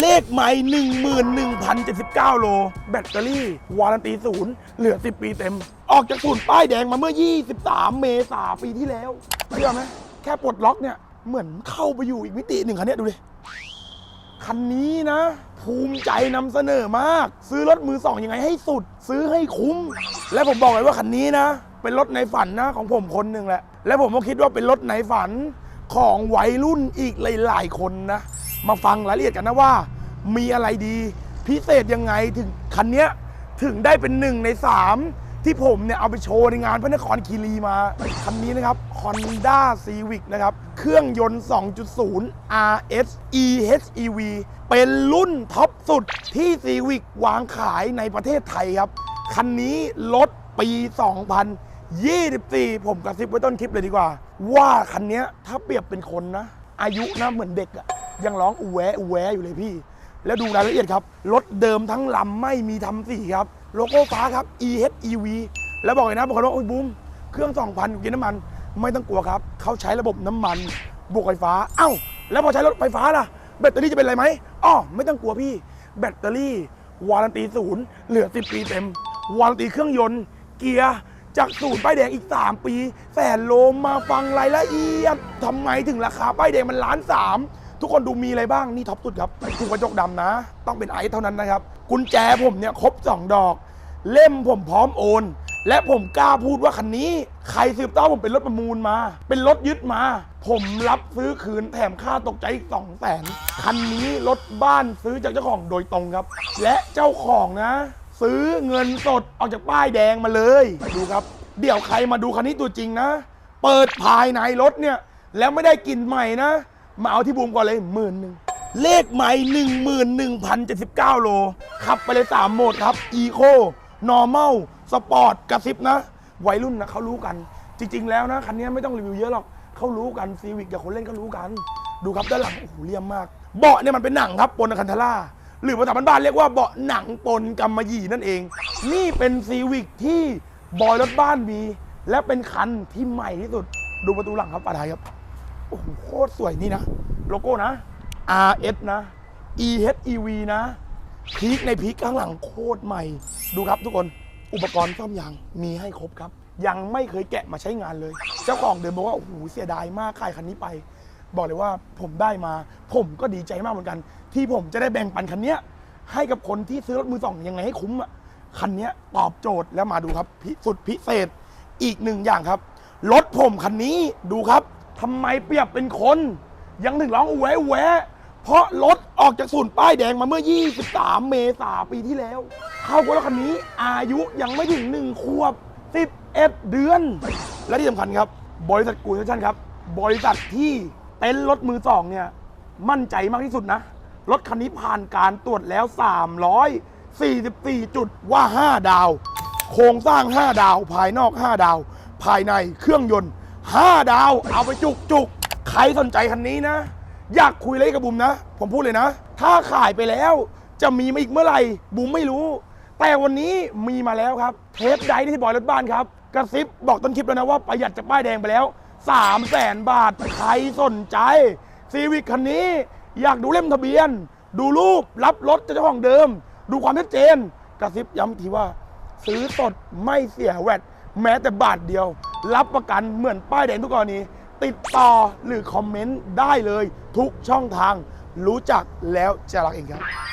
เลขใหม่ 11,079 โล แบตเตอรี่ วารันตีศูนย์เหลือ 10 ปีเต็ม ออกจากศูนย์ป้ายแดงมาเมื่อ 23 เมษาปีที่แล้วเชื่อไหมแค่ปลดล็อกเนี่ย เหมือนเข้าไปอยู่อีกมิติหนึ่งคันนี้ดูดิคันนี้นะ ภูมิใจนำเสนอมาก ซื้อรถมือสองยังไงให้สุด ซื้อให้คุ้ม และผมบอกเลยว่าคันนี้นะ เป็นรถในฝันนะของผมคนหนึ่งแหละ และผมก็คิดว่าเป็นรถในฝันของวัยรุ่นอีกหลาย ๆ คนนะ มาฟังรายละเอียดกันนะว่า มีอะไรดีพิเศษยังไงถึงคันเนี้ยถึงได้เป็นหนึ่งในสามที่ผมเนี่ยเอาไปโชว์ในงานพระนครคีรีมา คันนี้นะครับ Honda Civic นะครับ เครื่องยนต์ 2.0 RS EHEV เป็นรุ่นท็อปสุดที่ Civic วางขายในประเทศไทยครับ คันนี้รถปี 2024 ผมกระซิบไว้ต้นคลิปเลยดีกว่า ว่าคันนี้ถ้าเปรียบเป็นคนนะ อายุนะเหมือนเด็กอะ ยังร้องอูแวอูแวอยู่เลยพี่ แล้วดูรายละเอียดครับ รถเดิมทั้งลำไม่มีทำสีครับ โลโก้ฟ้าครับ EHEV แล้วบอกเลยนะบางคนว่าโอ้ยบูมเครื่อง 2,000กินน้ำมัน ไม่ต้องกลัวครับ เขาใช้ระบบน้ำมันบวกไฟฟ้า เอ้า แล้วพอใช้รถไฟฟ้าล่ะ แบตเตอรี่จะเป็นอะไรไหมอ้อไม่ต้องกลัวพี่ แบตเตอรี่ วารันตีศูนย์เหลือ 10 ปีเต็ม วารันตีเครื่องยนต์ เกียร์จากศูนย์ป้ายแดงอีก 3 ปี แสนโลมาฟังรายละเอียดทำไมถึงราคาป้ายแดงมันล้านสาม ทุกคนดูมีอะไรบ้างนี่ท็อปสุดครับถูกกระจกดำนะ ต้องเป็นไอซ์เท่านั้นนะครับ กุญแจผมเนี่ยครบ 2 ดอก เล่มผมพร้อมโอน และผมกล้าพูดว่าคันนี้ ใครสืบต้อผมเป็นรถประมูลมา เป็นรถยึดมา ผมรับซื้อคืนแถมค่าตกใจอีกสองแสนคันนี้รถบ้านซื้อจากเจ้าของโดยตรงครับ และเจ้าของนะ ซื้อเงินสดออกจากป้ายแดงมาเลยดูครับ เดี๋ยวใครมาดูคันนี้ตัวจริงนะ เปิดภายในรถเนี่ยแล้วไม่ได้กลิ่นใหม่นะ มาเอาที่บูมก่อนเลยหมื่นหนึ่งเลขใหม่11,079โล ขับไปเลย3โหมดครับ Eco Normal Sport กระซิบนะ วัยรุ่นนะเขารู้กัน จริง ๆ แล้วนะ คันนี้ไม่ต้องรีวิวเยอะหรอกเขารู้กันซีวิกกับคนเล่นก็รู้กัน ดูครับด้านหลังโอ้โหเลี่ยมมาก เบาะเนี่ยมันเป็นหนังครับปนกับคันธาร่าหรือภาษาบ้านๆเรียกว่าเบาะหนังปนกำมะหยี่นั่นเอง นี่เป็นซีวิกที่บอยรถบ้านมีและเป็นคันที่ใหม่ที่สุด ดูประตูหลังครับปาไทยครับ โอ้โหโคตรสวยนี่นะ โลโก้นะ RS นะ EHEV นะพีคในพีคข้างหลังโคตรใหม่ ดูครับทุกคนอุปกรณ์ซ่อมยางมีให้ครบครับ ยังไม่เคยแกะมาใช้งานเลย เจ้าของเดิมบอกว่าโอ้โหเสียดายมากขายคันนี้ไป บอกเลยว่าผมได้มา ผมก็ดีใจมากเหมือนกัน ที่ผมจะได้แบ่งปันคันเนี้ยให้กับคนที่ซื้อรถมือสองยังไงให้คุ้มอะคันเนี้ยตอบโจทย์แล้วมาดูครับพิสุดพิเศษอีกหนึ่งอย่างครับรถผมคันนี้ดูครับ ทำไมเปรียบเป็นคน ยังถึงร้องอูแวะอูแวะเพราะรถออกจากศูนย์ป้ายแดงมาเมื่อ 23 เมษาปีที่แล้ว เข้ากับรถคันนี้อายุยังไม่ถึง 1 ขวบ 11 เดือน และที่สำคัญครับ บริษัทกูเซชันครับ บริษัทที่เต็นท์รถมือสองเนี่ยมั่นใจมากที่สุดนะ รถคันนี้ผ่านการตรวจแล้ว 344 จุดว่า 5 ดาว โครงสร้าง 5 ดาว ภายนอก 5 ดาว ภายในเครื่องยนต์ 5 ดาว เอาไปจุกจุกใครสนใจคันนี้นะ อยากคุยอะไรกับบุ๋มนะ ผมพูดเลยนะ ถ้าขายไปแล้ว จะมีมาอีกเมื่อไหร่บุ๋มไม่รู้ แต่วันนี้มีมาแล้วครับ เทปไดที่บอยรถบ้านครับ กระซิบบอกต้นคลิปแล้วนะว่าประหยัดจากป้ายแดงไปแล้ว3 0 0แสนบาท ใครสนใจซีวิ c คันนี้ อยากดูเล่มทะเบียน ดูรูปรับรถจากเจ้าของเดิม ดูความชัดเจน กระซิบย้ำทีว่า ซื้อสดไม่เสียแวดแม้แต่บาทเดียว รับประกันเหมือนป้ายแดงทุกกรณี ติดต่อหรือคอมเมนต์ได้เลยทุกช่องทาง รู้จักแล้วจะรักเองครับ